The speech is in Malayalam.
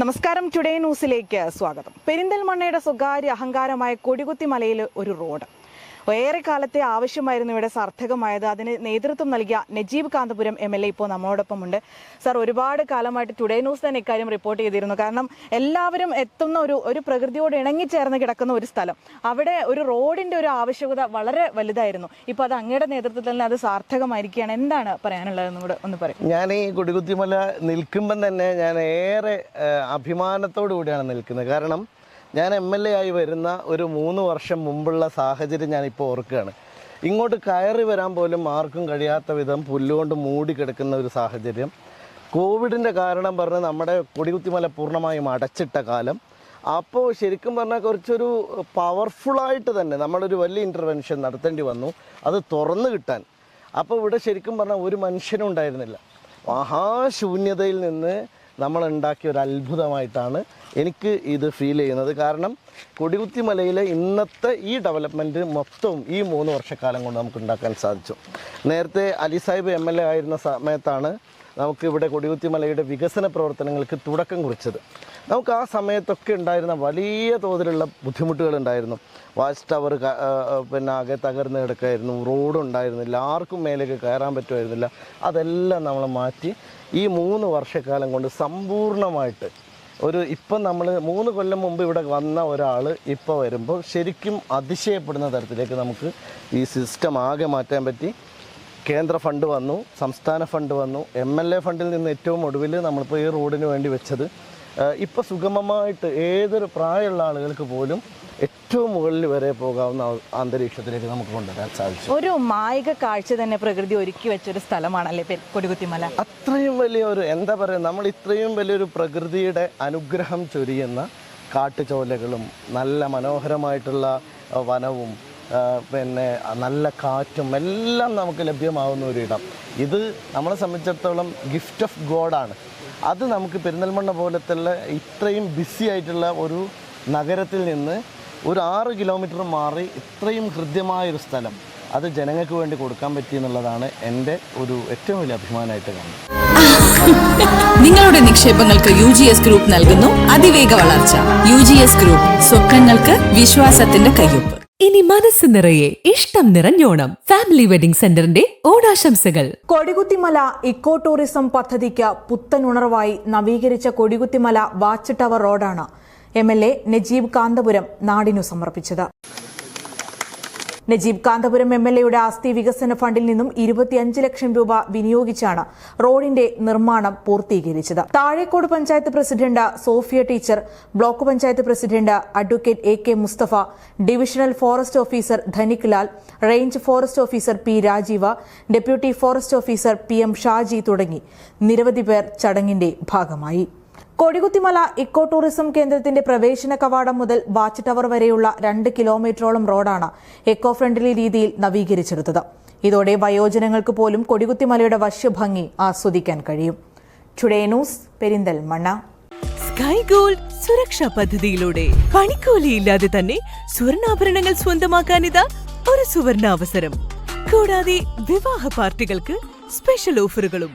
നമസ്കാരം. ടുഡേ ന്യൂസിലേക്ക് സ്വാഗതം. പെരിന്തൽമണ്ണയുടെ സ്വകാര്യ അഹങ്കാരമായ കൊടികുത്തിമലയിൽ ഒരു റോഡ്. ഏറെ കാലത്തെ ആവശ്യമായിരുന്നു ഇവിടെ സാർത്ഥകമായത്. അതിന് നേതൃത്വം നൽകിയ Najeeb Kanthapuram M L A ഇപ്പോൾ നമ്മളോടൊപ്പം ഉണ്ട് സാർ ഒരുപാട് കാലമായിട്ട് ടുഡേ ന്യൂസ് തന്നെ ഇക്കാര്യം റിപ്പോർട്ട് ചെയ്തിരുന്നു. കാരണം എല്ലാവരും എത്തുന്ന ഒരു ഒരു പ്രകൃതിയോട് ഇണങ്ങിച്ചേർന്ന് കിടക്കുന്ന ഒരു സ്ഥലം. അവിടെ ഒരു റോഡിന്റെ ഒരു ആവശ്യകത വളരെ വലുതായിരുന്നു. ഇപ്പോൾ അത് അങ്ങയുടെ നേതൃത്വത്തിൽ തന്നെ അത് സാർത്ഥകമായിരിക്കുകയാണ്. എന്താണ് പറയാനുള്ളത്? കൂടെ ഒന്ന് പറയും. ഞാൻ ഈ കൊടികുത്തിമല നിൽക്കുമ്പം തന്നെ ഞാൻ ഏറെ അഭിമാനത്തോടു കൂടിയാണ് നിൽക്കുന്നത്. കാരണം ഞാൻ എം എൽ എ ആയി വരുന്ന ഒരു മൂന്ന് വർഷം മുമ്പുള്ള സാഹചര്യം ഞാനിപ്പോൾ ഓർക്കുകയാണ്. ഇങ്ങോട്ട് കയറി വരാൻ പോലും ആർക്കും കഴിയാത്ത വിധം പുല്ലുകൊണ്ട് മൂടി കിടക്കുന്ന ഒരു സാഹചര്യം. കോവിഡിന്റെ കാരണം പറഞ്ഞ് നമ്മുടെ കൊടികുത്തിമല പൂർണമായും അടച്ചിട്ട കാലം. അപ്പോൾ ശരിക്കും പറഞ്ഞാൽ കുറച്ചൊരു പവർഫുള്ളായിട്ട് തന്നെ നമ്മളൊരു വലിയ ഇന്റർവെൻഷൻ നടത്തേണ്ടി വന്നു. അത് തുറന്നു കിട്ടാൻ. അപ്പോൾ ഇവിടെ ശരിക്കും പറഞ്ഞാൽ ഒരു മനുഷ്യനും ഉണ്ടായിരുന്നില്ല. മഹാശൂന്യതയിൽ നിന്ന് നമ്മൾ ഉണ്ടാക്കിയ ഒരു അത്ഭുതമായിട്ടാണ് എനിക്ക് ഇത് ഫീൽ ചെയ്യുന്നത്. കാരണം കൊടികുത്തി മലയിലെ ഇന്നത്തെ ഈ ഡെവലപ്മെന്റ് മൊത്തവും ഈ മൂന്ന് വർഷക്കാലം കൊണ്ട് നമുക്ക് ഉണ്ടാക്കാൻ സാധിച്ചു. നേരത്തെ Ali Sahib M L A ആയിരുന്ന സമയത്താണ് നമുക്ക് ഇവിടെ കൊടികുത്തി മലയുടെ വികസന പ്രവർത്തനങ്ങൾക്ക് തുടക്കം കുറിച്ചത്. നമുക്ക് ആ സമയത്തൊക്കെ ഉണ്ടായിരുന്ന വലിയ തോതിലുള്ള ബുദ്ധിമുട്ടുകൾ ഉണ്ടായിരുന്നു വാച്ച് ടവർ പിന്നെ ആകെ തകർന്ന് കിടക്കായിരുന്നു. റോഡ് ഉണ്ടായിരുന്നില്ല. ആർക്കും മേലേക്ക് കയറാൻ പറ്റുമായിരുന്നില്ല. അതെല്ലാം നമ്മൾ മാറ്റി ഈ മൂന്ന് വർഷക്കാലം കൊണ്ട് സമ്പൂർണമായിട്ട് ഒരു ഇപ്പം നമ്മൾ മൂന്ന് കൊല്ലം മുമ്പ് ഇവിടെ വന്ന ഒരാൾ ഇപ്പോൾ വരുമ്പോൾ ശരിക്കും അതിശയപ്പെടുന്ന തരത്തിലേക്ക് നമുക്ക് ഈ സിസ്റ്റം ആകെ മാറ്റാൻ പറ്റി. കേന്ദ്ര ഫണ്ട് വന്നു സംസ്ഥാന ഫണ്ട് വന്നു. എം എൽ എ ഫണ്ടിൽ നിന്ന് ഏറ്റവും ഒടുവിൽ നമ്മളിപ്പോൾ ഈ റോഡിന് വേണ്ടി വെച്ചത് ഇപ്പോൾ സുഗമമായിട്ട് ഏതൊരു പ്രായമുള്ള ആളുകൾക്ക് പോലും ഏറ്റവും മുകളിൽ വരെ പോകാവുന്ന അന്തരീക്ഷത്തിലേക്ക് നമുക്ക് കൊണ്ടുവരാൻ സാധിച്ചു. ഒരു മായിക കാഴ്ച തന്നെ പ്രകൃതി ഒരുക്കി വെച്ചൊരു സ്ഥലമാണല്ലേ കൊടികുത്തിമല? അത്രയും വലിയൊരു എന്താ പറയുക നമ്മൾ ഇത്രയും വലിയൊരു പ്രകൃതിയുടെ അനുഗ്രഹം ചൊരിയുന്ന കാട്ടുചോലകളും നല്ല മനോഹരമായിട്ടുള്ള വനവും പിന്നെ നല്ല കാറ്റും എല്ലാം നമുക്ക് ലഭ്യമാവുന്ന ഒരിടം ഇത് നമ്മളെ സംബന്ധിച്ചിടത്തോളം ഗിഫ്റ്റ് ഓഫ് ഗോഡാണ് അത് നമുക്ക് പെരിന്തൽമണ്ണ പോലത്തുള്ള ഇത്രയും ബിസി ആയിട്ടുള്ള ഒരു നഗരത്തിൽ നിന്ന് ഒരു ആറ് കിലോമീറ്റർ മാറി ഇത്രയും ഹൃദ്യമായൊരു സ്ഥലം അത് ജനങ്ങൾക്ക് വേണ്ടി കൊടുക്കാൻ പറ്റി എന്നുള്ളതാണ് എന്റെ ഒരു ഏറ്റവും വലിയ അഭിമാനമായിട്ട് കാണുന്നത്. നിങ്ങളുടെ നിക്ഷേപങ്ങൾക്ക് യു ജി എസ് ഗ്രൂപ്പ് നൽകുന്നു അതിവേഗ വളർച്ച. യു ജി എസ് ഗ്രൂപ്പ് സ്വപ്നങ്ങൾക്ക് വിശ്വാസത്തിന്റെ കയ്യൊപ്പ്. ഇനി മനസ്സ് നിറയെ ഇഷ്ടം നിറഞ്ഞോണം ഫാമിലി വെഡിംഗ് സെന്ററിന്റെ ഓണാശംസകൾ. കൊടികുത്തിമല ഇക്കോ ടൂറിസം പദ്ധതിക്ക് പുത്തൻ ഉണർവായി നവീകരിച്ച കൊടികുത്തിമല വാച്ച് ടവർ റോഡാണ് M L A Najeeb Kanthapuram നാടിനു സമർപ്പിച്ചത്. നജീബ് കാന്തപുരം എം എൽ എയുടെ ആസ്തി വികസന ഫണ്ടിൽ നിന്നും ഇരുപത്തിയഞ്ച് ലക്ഷം രൂപ വിനിയോഗിച്ചാണ് റോഡിന്റെ നിർമ്മാണം പൂർത്തീകരിച്ചത്. Thazhekode panchayat president Sophia teacher block panchayat president advocate A K Musthafa divisional forest officer Dhanik Lal range forest officer P Rajeeva deputy forest officer P M Shaji തുടങ്ങി നിരവധി പേർ ചടങ്ങിന്റെ ഭാഗമായി. കൊടികുത്തിമല ഇക്കോ ടൂറിസം കേന്ദ്രത്തിന്റെ പ്രവേശന കവാടം മുതൽ വാച്ച് ടവർ വരെയുള്ള രണ്ട് കിലോമീറ്ററോളം റോഡാണ് എക്കോ ഫ്രണ്ട്ലി രീതിയിൽ നവീകരിച്ചെടുത്തത്. ഇതോടെ വയോജനങ്ങൾക്ക് പോലും കൊടികുത്തിമലയുടെ വശ്യഭംഗി ആസ്വദിക്കാൻ കഴിയും. Today news Perinthalmanna. Sky gold സുരക്ഷാ പദ്ധതിയിലൂടെ പണിക്കൂലിയില്ലാതെ തന്നെ സ്വർണാഭരണങ്ങൾ സ്വന്തമാക്കാനിതാ ഒരു സുവർണാവസരം. കൂടാതെ വിവാഹ പാർട്ടികൾക്ക് സ്പെഷ്യൽ ഓഫറുകളും